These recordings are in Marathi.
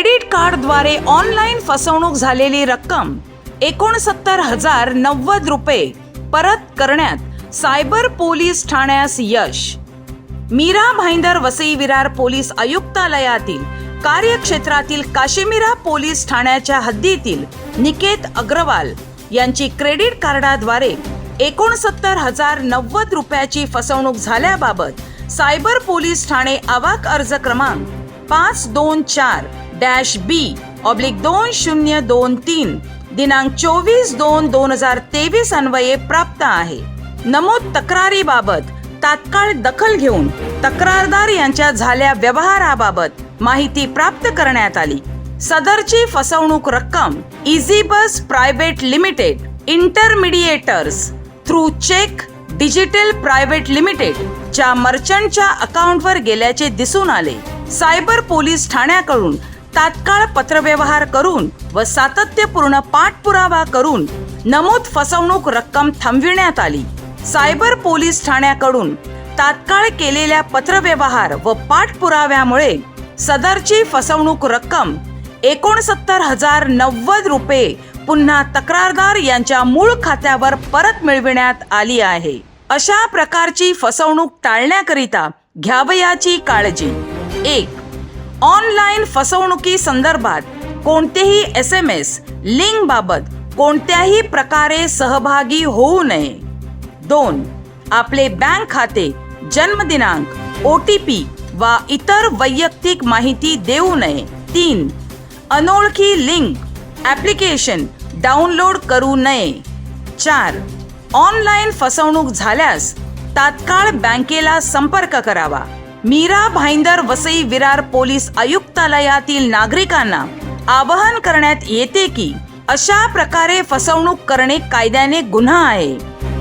क्रेडिट कार्डद्वारे ऑनलाईन फसवणूक झालेली रक्कम एकोणसत्तर हजार नव्वद रुपये परत करण्यात सायबर पोलीस ठाण्यास यश. मीरा भाईंदर वसई विरार पोलीस आयुक्तालयातील कार्यक्षेत्रातील काश्मीरा पोलीस ठाण्याच्या हद्दीतील निकेत अग्रवाल यांची क्रेडिट कार्डाद्वारे एकोणसत्तर हजार नव्वद रुपयाची फसवणूक झाल्याबाबत सायबर पोलीस ठाणे आवाक अर्ज क्रमांक पाच दोन चार डॅश बी ऑब्लिक दोन शून्य दोन तीन. दिनांक चोवीस दोन दोन हजार तेवीस अन्वये प्राप्त आहे. नमूद तक्रारीबाबत तात्काळ दखल घेऊन तक्रारदार यांच्या झाल्या व्यवहाराबाबत माहिती प्राप्त करण्यात आली. सदरची फसवणूक रक्कम Easebuzz private limited intermediators through check digital private limited च्या मर्चंटच्या अकाउंटवर गेल्याचे दिसून आले. सायबर पोलीस ठाण्याकडून तात्काळ पत्रव्यवहार करून व सातत्यपूर्ण पाठपुरावा करून नमूद फसवणूक रक्कम थांबविण्यात आली. सायबर पोलीस ठाण्याकडून तात्काळ केलेल्या पत्रव्यवहार व पाठपुराव्यामुळे सदरची फसवणूक रक्कम एकोणसत्तर हजार नव्वद रुपये पुन्हा तक्रारदार यांच्या मूळ खात्यावर परत मिळविण्यात आली आहे. अशा प्रकारची फसवणूक टाळण्याकरिता घ्यावयाची काळजी. एक ऑनलाईन फसवणुकी संदर्भात कोणतेही एस एम एस लिंक बाबत कोणत्याही प्रकारे सहभागी होऊ नये. दोन आपले बँक खाते जन्मदिनांक ओ टी पी वा इतर वैयक्तिक माहिती देऊ नये. तीन अनोळखी लिंक ॲप्लिकेशन डाउनलोड करू नये. चार ऑनलाईन फसवणूक झाल्यास तात्काळ बँकेला संपर्क करावा. मीरा भाईंदर वसई विरार पोलीस आयुक्तालयातील नागरिकांना आवाहन करण्यात येते की अशा प्रकारे फसवणूक करणे कायद्याने गुन्हा आहे.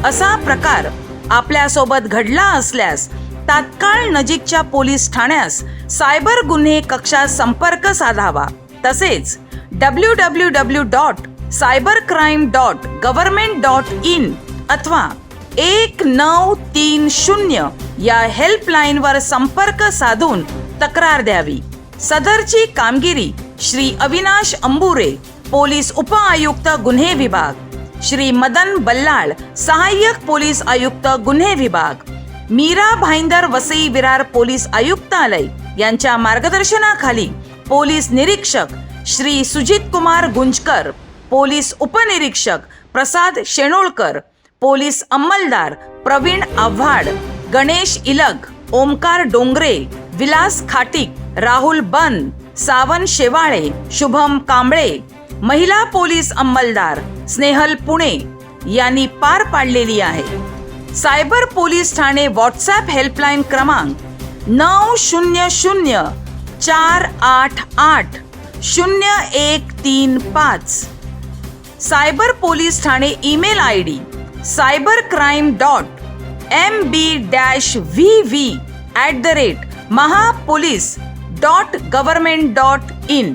असा प्रकार आपल्यासोबत घडला असल्यास तात्काळ नजीकच्या पोलीस ठाण्यास सायबर गुन्हे कक्षात संपर्क साधावा. तसेच W W W dot cyber crime dot government dot in अथवा एक नऊ तीन शून्य या हेल्पलाईनवर संपर्क साधून तक्रार द्यावी. सदरची कामगिरी श्री अविनाश अंबुरे पोलीस उपआयुक्त गुन्हे विभाग. श्री मदन बल्लाळ सहाय्यक पोलीस आयुक्त गुन्हे विभाग. मीरा भाईंदर वसई विरार पोलीस आयुक्तालय यांच्या मार्गदर्शनाखाली पोलीस निरीक्षक श्री सुजित कुमार गुंजकर पोलीस उपनिरीक्षक प्रसाद शेणोळकर पोलीस अंमलदार प्रवीण आव्हाड गणेश इलग ओमकार डोंगरे विलास खाटिक राहुल बन सावन शेवाळे शुभम कांबळे महिला पोलीस अंमलदार स्नेहल पुणे यांनी पार पाडलेली आहे. Cyber police Thane WhatsApp helpline क्रमांक नऊ शून्य शून्य चार आठ आठ शून्य एक तीन पाच. Cyber police Thane email I D cyber crime dot M B dash V V at the rate Mahapolice dot government dot in